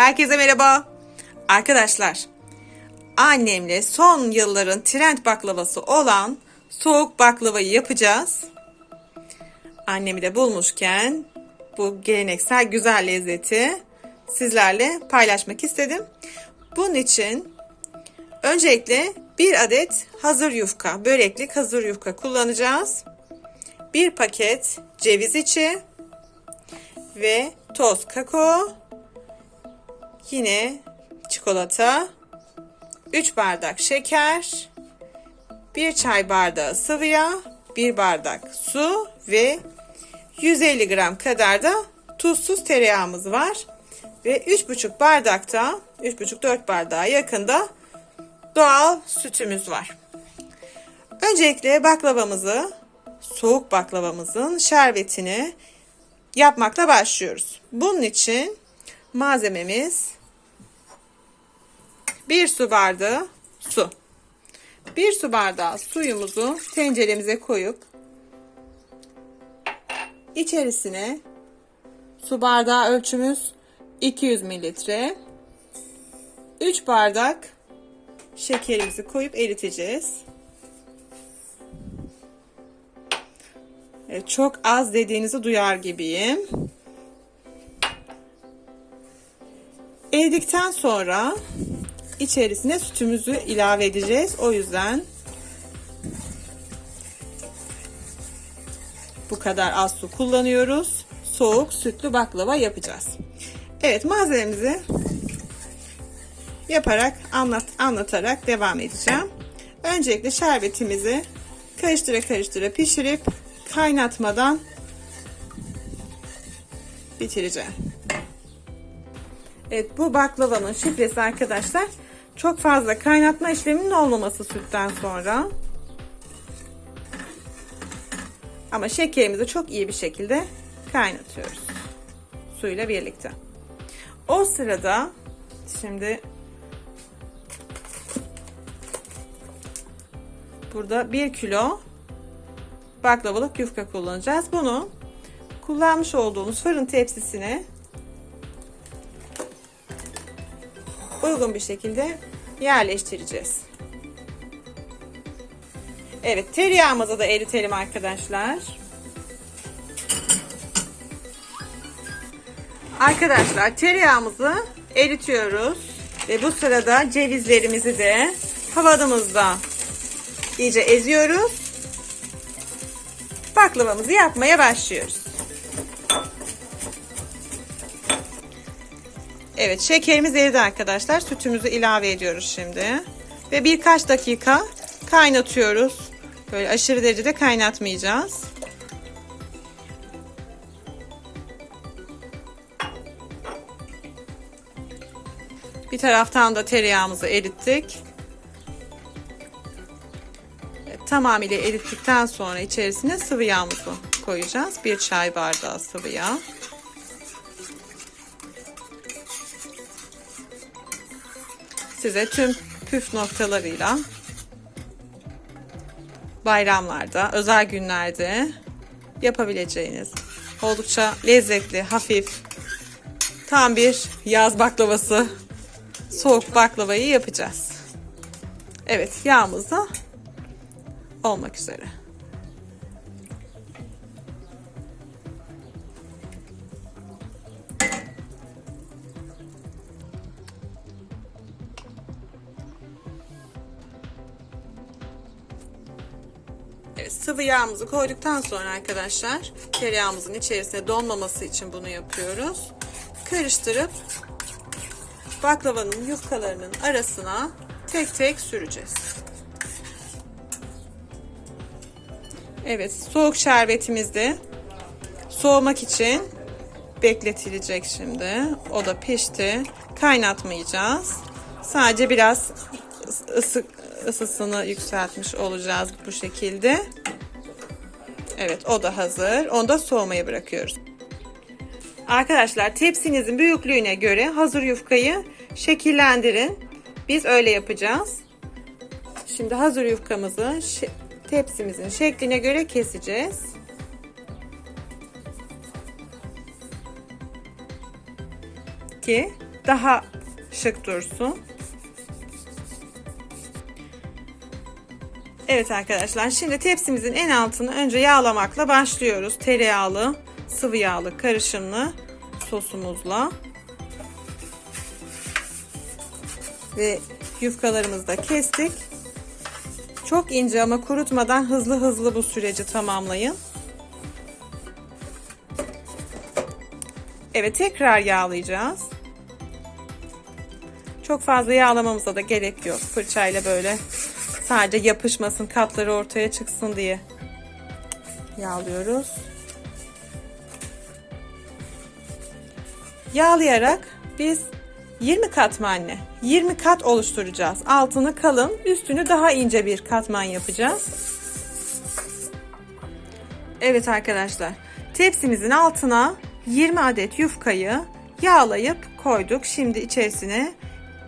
Herkese merhaba. Arkadaşlar, annemle son yılların trend baklavası olan soğuk baklavayı yapacağız. Annemi de bulmuşken bu geleneksel güzel lezzeti sizlerle paylaşmak istedim. Bunun için öncelikle bir adet hazır yufka, böreklik hazır yufka kullanacağız. Bir paket ceviz içi ve toz kakao, yine çikolata, 3 bardak şeker, 1 çay bardağı sıvı yağ, 1 bardak su ve 150 gram kadar da tuzsuz tereyağımız var. Ve 3,5 bardakta 3,5-4 bardağa yakında doğal sütümüz var. Öncelikle baklavamızı, soğuk baklavamızın şerbetini yapmakla başlıyoruz. Bunun için malzememiz 1 su bardağı su. 1 su bardağı suyumuzu tenceremize koyup içerisine su bardağı ölçümüz 200 mililitre 3 bardak şekerimizi koyup eriteceğiz. Çok az dediğinizi duyar gibiyim. Eridikten sonra içerisine sütümüzü ilave edeceğiz. O yüzden bu kadar az su kullanıyoruz. Soğuk sütlü baklava yapacağız. Evet malzememizi yaparak anlat anlatarak devam edeceğim. Öncelikle şerbetimizi karıştıra karıştıra pişirip kaynatmadan bitireceğim. Evet bu baklavamın şifresi arkadaşlar çok fazla kaynatma işleminin olmaması sütten sonra. Ama şekerimizi çok iyi bir şekilde kaynatıyoruz. Suyla birlikte. O sırada şimdi burada 1 kilo baklavalık yufka kullanacağız. Bunu kullanmış olduğumuz fırın tepsisine uygun bir şekilde yerleştireceğiz. Evet tereyağımızı da eritelim arkadaşlar. Arkadaşlar tereyağımızı eritiyoruz. Ve bu sırada cevizlerimizi de havadımızda iyice eziyoruz. Baklavamızı yapmaya başlıyoruz. Evet şekerimiz eridi arkadaşlar. Sütümüzü ilave ediyoruz şimdi. Ve birkaç dakika kaynatıyoruz. Böyle aşırı derecede kaynatmayacağız. Bir taraftan da tereyağımızı erittik. Tamamıyla erittikten sonra içerisine sıvı yağımızı koyacağız. Bir çay bardağı sıvı yağ. Size tüm püf noktalarıyla bayramlarda, özel günlerde yapabileceğiniz oldukça lezzetli, hafif, tam bir yaz baklavası, soğuk baklavayı yapacağız. Evet, yağımız da olmak üzere. Sıvı yağımızı koyduktan sonra arkadaşlar tereyağımızın içerisine donmaması için bunu yapıyoruz. Karıştırıp baklavanın yufkalarının arasına tek tek süreceğiz. Evet soğuk şerbetimiz de soğumak için bekletilecek şimdi. O da pişti. Kaynatmayacağız. Sadece biraz ısı, ısısını yükseltmiş olacağız bu şekilde. Evet o da hazır. Onu da soğumaya bırakıyoruz. Arkadaşlar tepsinizin büyüklüğüne göre hazır yufkayı şekillendirin. Biz öyle yapacağız. Şimdi hazır yufkamızı tepsimizin şekline göre keseceğiz. ki daha şık dursun. Evet arkadaşlar şimdi tepsimizin en altını önce yağlamakla başlıyoruz. Tereyağlı, sıvı yağlı karışımlı sosumuzla. Ve yufkalarımızı da kestik. Çok ince ama kurutmadan hızlı hızlı bu süreci tamamlayın. Evet tekrar yağlayacağız. Çok fazla yağlamamıza da gerek yok. Fırçayla böyle sadece yapışmasın katları ortaya çıksın diye yağlıyoruz. Yağlayarak biz 20 kat mı anne? 20 kat oluşturacağız. Altını kalın, üstünü daha ince bir katman yapacağız. Evet arkadaşlar. Tepsimizin altına 20 adet yufkayı yağlayıp koyduk. Şimdi içerisine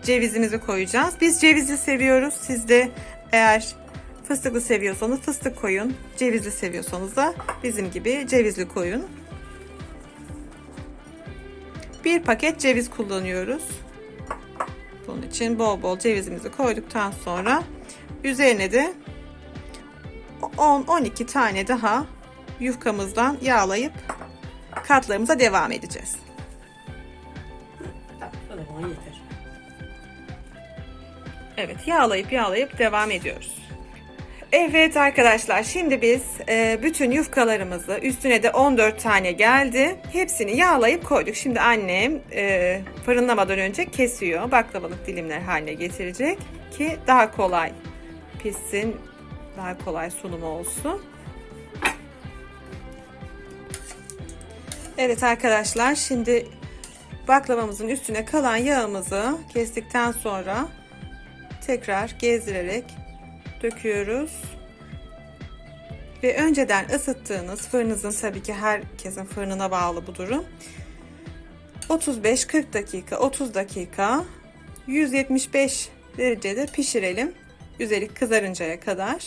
cevizimizi koyacağız. Biz cevizli seviyoruz. Siz de eğer fıstıklı seviyorsanız fıstık koyun. Cevizli seviyorsanız da bizim gibi cevizli koyun. Bir paket ceviz kullanıyoruz. Bunun için bol bol cevizimizi koyduktan sonra üzerine de 10-12 tane daha yufkamızdan yağlayıp katlarımıza devam edeceğiz. O zaman yeter. Evet yağlayıp yağlayıp devam ediyoruz. Evet arkadaşlar şimdi biz e, bütün yufkalarımızı üstüne de 14 tane geldi. Hepsini yağlayıp koyduk. Şimdi annem e, fırınlamadan önce kesiyor. Baklavalık dilimler haline getirecek ki daha kolay pişsin. Daha kolay sunumu olsun. Evet arkadaşlar şimdi baklavamızın üstüne kalan yağımızı kestikten sonra tekrar gezdirerek döküyoruz. Ve önceden ısıttığınız fırınızın tabii ki herkesin fırınına bağlı bu durum. 35-40 dakika, 30 dakika 175 derecede pişirelim. Üzeri kızarıncaya kadar.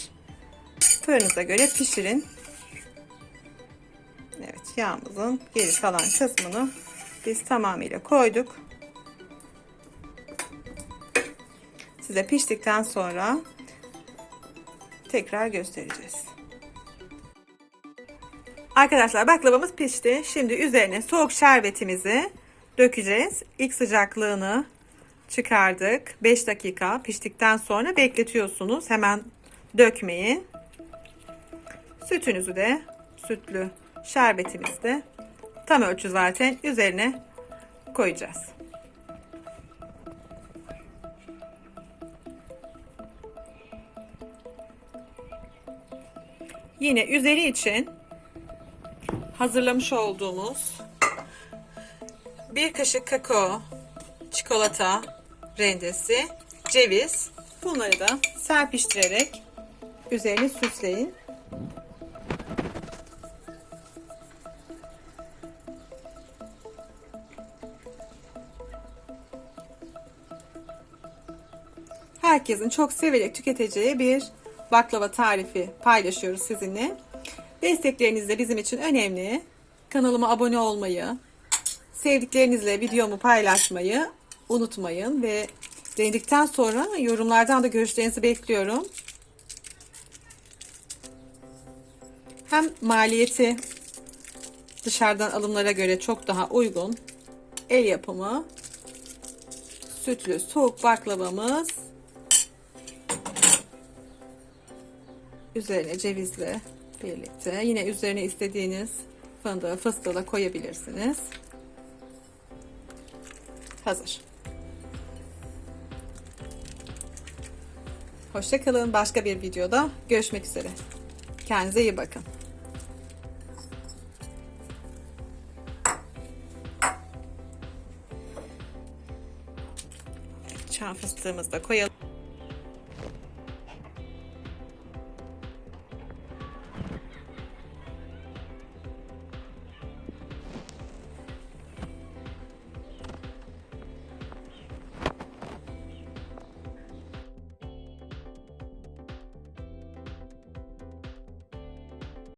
Fırınıza göre pişirin. Evet yağımızın geri kalan kısmını biz tamamıyla koyduk. Size piştikten sonra tekrar göstereceğiz. Arkadaşlar baklavamız pişti. Şimdi üzerine soğuk şerbetimizi dökeceğiz. İlk sıcaklığını çıkardık. 5 dakika piştikten sonra bekletiyorsunuz. Hemen dökmeyin. Sütünüzü de sütlü şerbetimizi de tam ölçü zaten üzerine koyacağız. Yine üzeri için hazırlamış olduğumuz bir kaşık kakao, çikolata rendesi, ceviz bunları da serpiştirerek üzerini süsleyin. Herkesin çok severek tüketeceği bir baklava tarifi paylaşıyoruz sizinle. Destekleriniz de bizim için önemli. Kanalıma abone olmayı, sevdiklerinizle videomu paylaşmayı unutmayın ve denedikten sonra yorumlardan da görüşlerinizi bekliyorum. Hem maliyeti dışarıdan alımlara göre çok daha uygun. El yapımı sütlü soğuk baklavamız üzerine cevizle birlikte. Yine üzerine istediğiniz fındığı, fıstığı da koyabilirsiniz. Hazır. Hoşçakalın. Başka bir videoda görüşmek üzere. Kendinize iyi bakın. Çam fıstığımızı da koyalım.